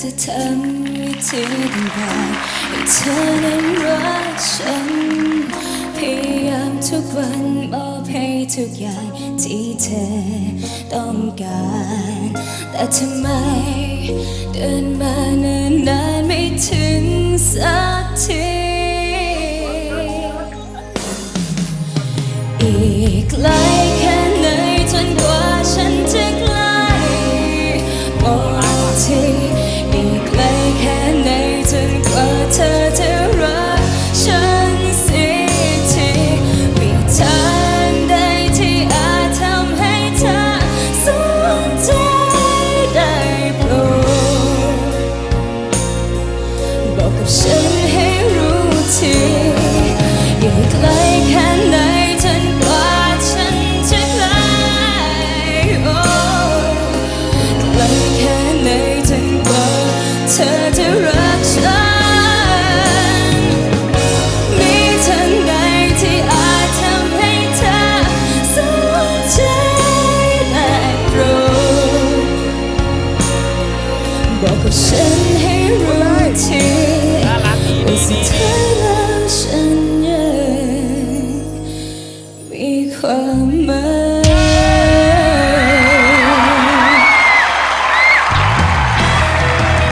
จะทำวิธีต่างๆให้เธอนั้นรักฉัน พยายามทุกวันมอบให้ทุกอย่างที่เธอต้องการ แต่ทำไมเดินมาเนิ่นนานไม่ถึงสักทีอีกไกลแค่ไหนจนกว่า กกับฉันให้รู้ทีอยู่ไกลแค่ไหนจนกว่าฉันจะไกลโอ้ไกลแค่ไหนจนกว่าเธอจะรักฉันมีทางใดที่อาจทำให้เธอสนใจได้บอกกับฉัน แล้